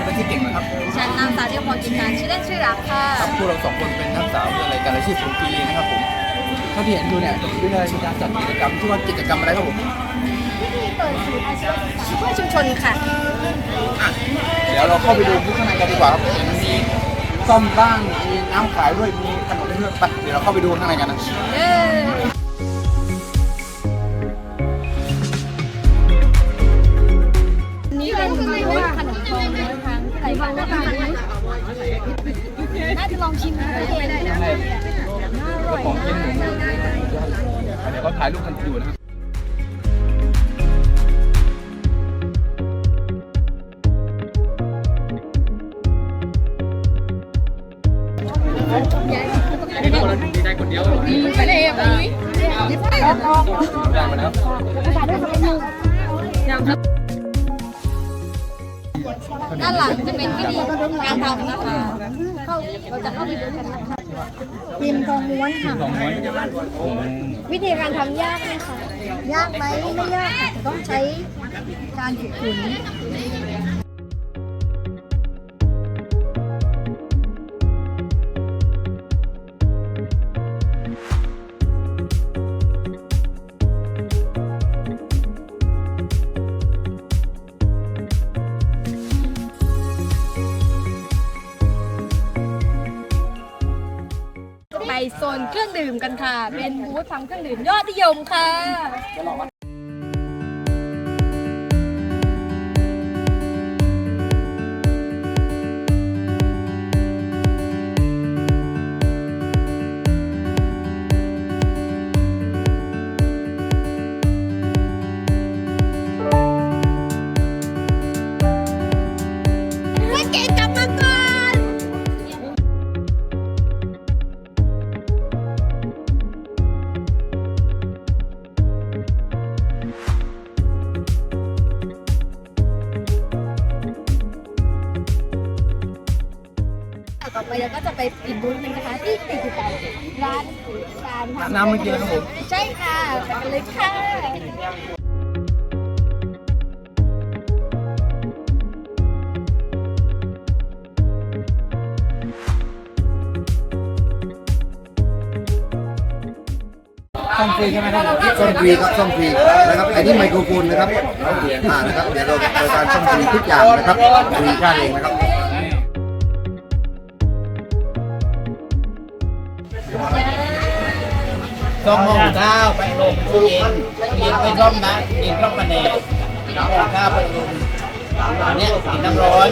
สมาชิกเก่งนะครับฉันนางสาวเดียวพอกินการชื่อเล่นชื่อรักค่ะครับพวกเราสองคนเป็นนักศึกษาวิทยอะไรการอาชีพของปีนะครับผมถ้าที่เห็นดูเนี่ยวิทยาลัยการจัดกิจกรรมที่ว่ากิจกรรมอะไรครับผมพิธีเปิดศูนย์พเพื่อชุมชนค่ะ เดี๋ยวเราเข้าไปดูข้างในกันดีกว่าครับเห็นมีซ่อมบ้างมีน้ำขายด้วยมีขนมด้วยไปเดี๋ยวเราเข้าไปดูข้างในกันนะ ลองชิมนะคะเย็นได้นะของกินหมูเดี๋ยวเขาถ่ายรูปกันอยู่นะครับดีใจคนเดียวไปเลยอะปุ้ยได้มาแล้ว ด้านหลังจะเป็นวิธีการทำนะคะเข้าเราจะเข้าไปดูกันนะคะพิมพ์ทองม้วนค่ะสองม้วนวิธีการทำยากไหมคะยากไหมไม่ยากค่ะแต่ต้องใช้การฝึกฝน โซนเครื่องดื่มกันค่ะ เป็นบูธทำเครื่องดื่มยอดนิยมค่ะ ต่อไปเราก็จะไปอีกบูธหนึงนะคะที่ติดอยู่กับร้านการทำน้ำเมื่อกี้นะครับผม ใช่ค่ะไปกันเลยค่ะซ่อมฟรีใช่ไหมครับผมซ่อมฟรีครับซ่อมฟรีนะครับไอ้นี่ไมโครโฟนนะครับอ่านะครับเดี๋ยวเราบริการซ่อมฟรีทุกอย่างนะครับฟรีค่าเองนะครับ ซ่อมหม้องข้าวไปลงตู้เย็นเย็นไม่ซ่อมนะเย็นต้องมาแนกหม้องข้าวไปลงอันนี้กินน้ำร้อน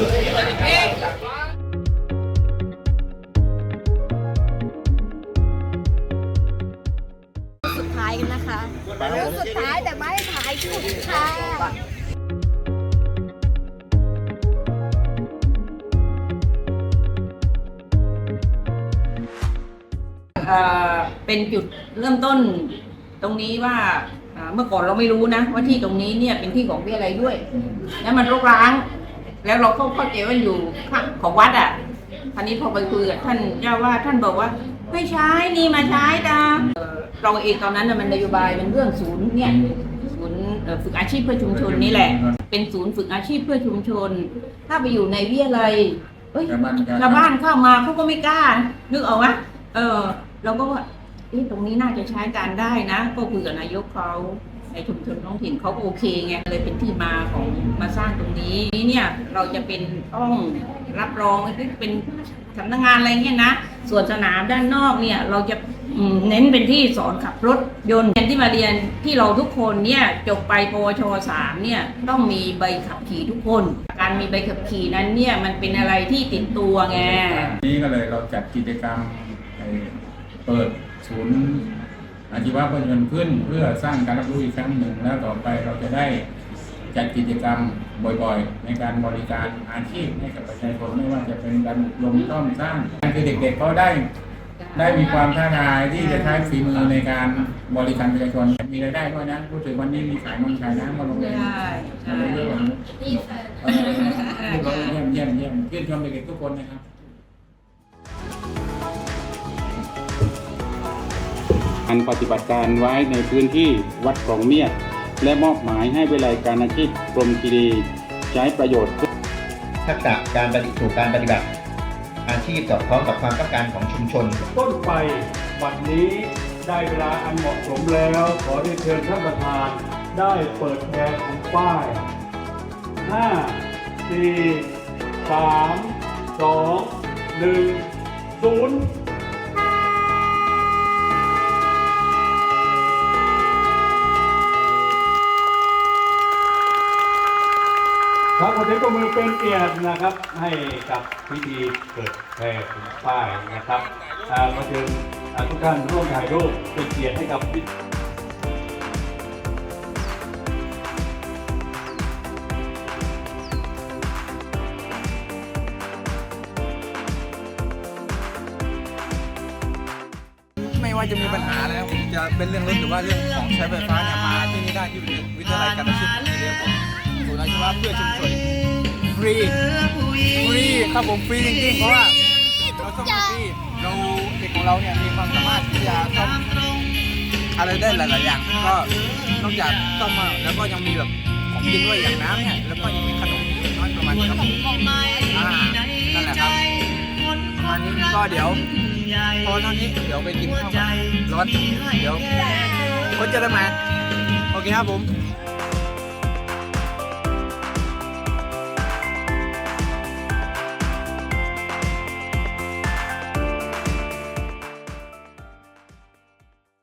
เป็นจุดเริ่มต้นตรงนี้ว่าอ่าเมื่อก่อนเราไม่รู้นะว่าที่ตรงนี้เนี่ยเป็นที่ของวิทยาลัยด้วย แล้วมันรกร้าง แล้วเราเข้าเข้าใจว่าอยู่ข้างของวัดอะทีนี้พอไปคุยกับท่านเจ้าว่าท่านบอกว่าไม่ใช้นี่มาใช้ตามเอ่อเราเองตอนนั้นน่ะมันนโยบายมันเรื่องศูนย์เนี่ยศูนย์เอ่อฝึกอาชีพเพื่อชุมชนนี่แหละ เป็นศูนย์ฝึกอาชีพเพื่อชุมชน ถ้าไปอยู่ในวิทยาลัยเอ้ยชาวบ้านเข้ามาเขาก็ไม่กล้านึกออกไหมเออเราก็ว่า เอ๊ะตรงนี้น่าจะใช้การได้นะ ก็คุยกับนายกเขาในชุมชนท้องถิ่นเขาโอเคไงเลยเป็นที่มาของมาสร้างตรงนี้นี่เนี่ยเราจะเป็นต้องรับรองเป็นสำนักงานอะไรเงี้ยนะส่วนสนามด้านนอกเนี่ยเราจะเน้นเป็นที่สอนขับรถยนต์เรียนที่มาเรียนที่เราทุกคนเนี่ยจบไปปวชสามเนี่ยต้องมีใบขับขี่ทุกคน การมีใบขับขี่นั้นเนี่ยมันเป็นอะไรที่ติดตัวไงนี้ก็เลยเราจัดกิจกรรมเปิด ศูนย์อาชีวะเพื่อชนขึ้น เพื่อสร้างการรับรู้อีกครั้งหนึ่งแล้วต่อไปเราจะได้จัดกิจกรรมบ่อยๆ ในการบริการอาชีพให้กับประชาชนไม่ว่าจะเป็นการอบรมต้อมสร้างคือเด็กๆเขาได้ได้มีความท้าทายที่จะใช้ฝีมือในการบริการประชาชนมีรายได้ด้วยนะพูดถึงวันนี้มีขายนมขายน้ำมาโรงเรียนใช่ใช่อะไรเยอะแบบนี้นี่ค่ะเออเยี่ยมเยี่ยมเยี่ยมชื่นชมเด็กๆทุกคนนะครับ การปฏิบัติการไว้ในพื้นที่วัดกล่องเมียด และมอบหมายให้วิไลการอาชีพกรมคีรีใช้ประโยชน์ ทักษะการปฏิสู่การปฏิบัติ อาชีพสอดคล้องกับความต้องการของชุมชน ต้นไปบัดนี้ได้เวลาอันเหมาะสมแล้ว ขอได้เชิญท่านประธานได้เปิดแผนของป้าย 5 4 3 2 1 0 ยงปรบมือเป็นเกียรตินะครับ ให้กับพิธีเปิดแพร่ป้ายนะครับมาเชิญทุกท่านร่วมถ่ายรูปเป็นเกียรติให้กับพิไม่ว่าจะมีปัญหาแล้วจะเป็นเรื่องรถหรือว่าเรื่องของใช้ไฟฟ้าเนี่ยมาที่นี่ได้ที่วิทยาลัยการอาชีพทีเรียนผมศูนย์อาชีวะเพื่อชุมชน รีฟรีครับผมฟรีจริงๆเพราะว่าเราซ่อมฟรีเราเด็กของเราเนี่ยมีความสามารถที่จะซ่อมอะไรได้หลายๆอย่างก็นอกจากซ่อมมาแล้วก็ยังมีแบบของกินด้วยอย่างน้ำเนี่ยแล้วก็ยังมีขนมน้อยประมาณนี้ครับอ่านั่นแหละครับประมาณนี้ก็เดี๋ยวพอเท่านี้เดี๋ยวไปกินข้าวก่อนร้อนเดี๋ยวคนเจอกันใหม่โอเคครับผม